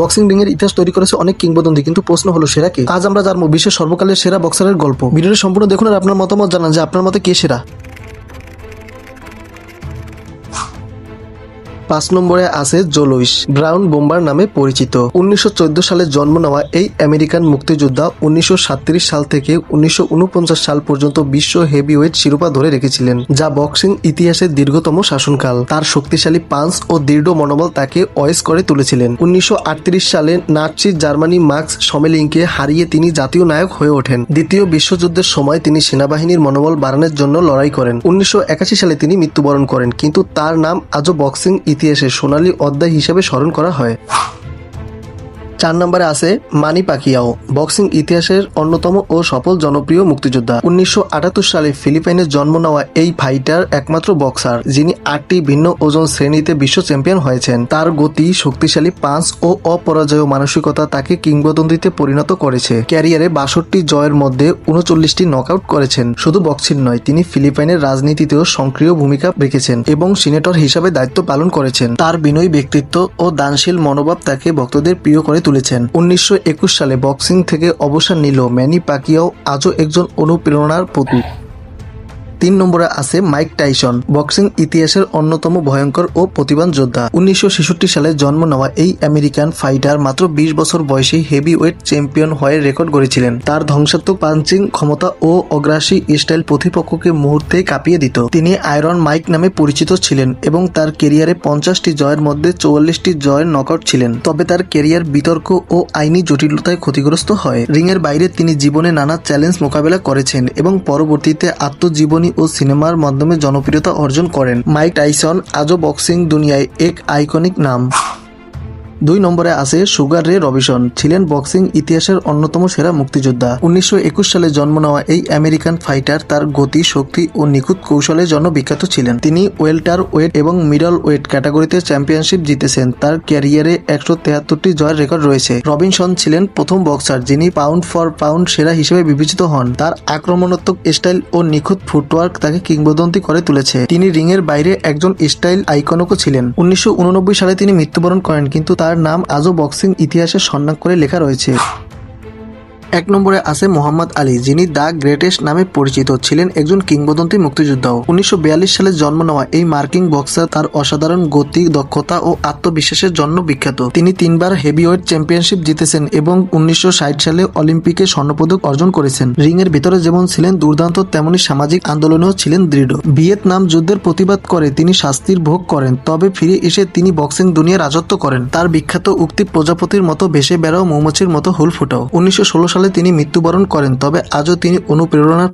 Boxing ring এর ইতিহাস তৈরি করেছে অনেক কিংবদন্তি, কিন্তু প্রশ্ন হলো সেরা কে? আজ আমরা জানব বিশ্বের সর্বকালের সেরা বক্সারের গল্প। ভিডিওটি সম্পূর্ণ দেখুন আর আপনার মতামত জানান যে আপনার মতে কে সেরা। পাঁচ নম্বরে আছে জোলুইস, ব্রাউন বোম্বার নামে পরিচিত। উনিশশো চোদ্দ সালে জন্ম নেওয়া এই আমেরিকান মুক্তিযোদ্ধা উনিশশো সাল থেকে উনিশশো উনপঞ্চাশ সাল পর্যন্ত বিশ্ব হেভিওয়েট শিরোপা ধরে রেখেছিলেন, যা বক্সিং ইতিহাসের দীর্ঘতম শাসনকাল। তার শক্তিশালী পাঞ্চ ও দৃঢ় মনোবল তাকে অয়েস করে তুলেছিলেন। উনিশশো আটত্রিশ সালে নাৎসি জার্মানি মার্কস সমেলিংকে হারিয়ে তিনি জাতীয় নায়ক হয়ে ওঠেন। দ্বিতীয় বিশ্বযুদ্ধের সময় তিনি সেনাবাহিনীর মনোবল বাড়ানোর জন্য লড়াই করেন। উনিশশো একাশি সালে তিনি মৃত্যুবরণ করেন, কিন্তু তার নাম আজও বক্সিং ইতিহাসে সোনালী অধ্যায় হিসেবে স্মরণ করা হয়। চার নম্বরে আছে মানি পাকিয়াও, বক্সিং ইতিহাসের অন্যতম ও সফল জনপ্রিয় মুক্তিযোদ্ধা। উনিশশো আটাত্তর সালে ফিলিপাইনে জন্ম নেওয়া এই ফাইটার একমাত্র বক্সার, যিনি আটটি ভিন্ন ওজন শ্রেণীতে বিশ্ব চ্যাম্পিয়ন হয়েছেন। তার গতি, শক্তিশালী পাঁচ ও অপরাজয় মানসিকতা তাকে কিংবদন্তিতে পরিণত করেছে। ক্যারিয়ারে বাষট্টি জয়ের মধ্যে উনচল্লিশটি নকআউট করেছেন। শুধু বক্সিং নয়, তিনি ফিলিপাইনের রাজনীতিতেও সক্রিয় ভূমিকা রেখেছেন এবং সিনেটর হিসাবে দায়িত্ব পালন করেছেন। তার বিনয়ী ব্যক্তিত্ব ও দানশীল মনোভাব তাকে ভক্তদের প্রিয় করে তুলেছেন। উনিশশো একুশ সালে বক্সিং থেকে অবসর নিল ম্যানি পাকিয়াও আজও একজন অনুপ্রেরণার প্রতীক। তিন নম্বরে আছে মাইক টাইসন, বক্সিং ইতিহাসের অন্যতম ভয়ঙ্কর ও প্রতিবান যোদ্ধা। উনিশশো ছেষট্টি সালে জন্ম নেওয়া এই আমেরিকান ফাইটার মাত্র বিশ বছর বয়সে হেভি ওয়েট চ্যাম্পিয়ন হয়ে রেকর্ড গড়েছিলেন। তার ধ্বংসাত্মক পাঞ্চিং ক্ষমতা ও অগ্রাসী স্টাইল প্রতিপক্ষকে মুহূর্তে কাঁপিয়ে দিত। তিনি আয়রন মাইক নামে পরিচিত ছিলেন এবং তার কেরিয়ারে পঞ্চাশটি জয়ের মধ্যে চৌয়াল্লিশটি জয়ের নকআউট ছিলেন। তবে তার কেরিয়ার বিতর্ক ও আইনি জটিলতায় ক্ষতিগ্রস্ত হয়। রিংয়ের বাইরে তিনি জীবনে নানা চ্যালেঞ্জ মোকাবেলা করেছেন এবং পরবর্তীতে আত্মজীবনী ও সিনেমার মাধ্যমে জনপ্রিয়তা অর্জন করেন। মাইক টাইসন আজও বক্সিং দুনিয়ায় এক আইকনিক নাম। দুই নম্বরে আছে সুগার রে রবিসন ছিলেন বক্সিং ইতিহাসের অন্যতম সেরা মুক্তিযোদ্ধা। উনিশশো একুশ সালে জন্ম নেওয়া এই আমেরিকান ফাইটার তার গতি, শক্তি ও নিখুঁত কৌশলের জন্য বিখ্যাত ছিলেন। তিনি ওয়েল্টার ওয়েট এবং মিডল ওয়েট ক্যাটাগরিতে চ্যাম্পিয়নশিপ জিতেছেন। তার ক্যারিয়ারে একশো তেহাত্তরটি জয়ের রেকর্ড রয়েছে। রবিনসন ছিলেন প্রথম বক্সার, যিনি পাউন্ড ফর পাউন্ড সেরা হিসেবে বিবেচিত হন। তার আক্রমণাত্মক স্টাইল ও নিখুঁত ফুটওয়ার্ক তাকে কিংবদন্তি করে তুলেছে। তিনি রিংয়ের বাইরে একজন স্টাইল আইকনকও ছিলেন। উনিশশো উননব্বই সালে তিনি মৃত্যুবরণ করেন, কিন্তু তার নাম আজও বক্সিং ইতিহাসে স্বর্ণাক্ষরে লেখা রয়েছে। এক নম্বরে আছে মোহাম্মদ আলী, যিনি দ্য গ্রেটেস্ট নামে পরিচিত ছিলেন একজন কিংবদন্তি মুক্তিযোদ্ধাও। উনিশশো সালে জন্ম নেওয়া এই মার্কিং বক্সার তার অসাধারণ গতি, দক্ষতা ও আত্মবিশ্বাসের জন্য বিখ্যাত। তিনি তিনবার হেভিওয়েট চ্যাম্পিয়নশিপ জিতেছেন এবং উনিশশো ষাট সালে অলিম্পিকে স্বর্ণপদক অর্জন করেছেন। রিং এর ভিতরে যেমন ছিলেন দুর্দান্ত, তেমনি সামাজিক আন্দোলনেও ছিলেন দৃঢ়। ভিয়েতনাম যুদ্ধের প্রতিবাদ করে তিনি শাস্তির ভোগ করেন, তবে ফিরে এসে তিনি বক্সিং দুনিয়া রাজত্ব করেন। তার বিখ্যাত উক্তি প্রজাপতির মতো ভেসে বেড়াও মৌমাছির মতো হুল ফুটাও উনিশশো ষোলো সালে তিনি মৃত্যুবরণ করেন তবে আজও তিনি অনুপ্রেরণার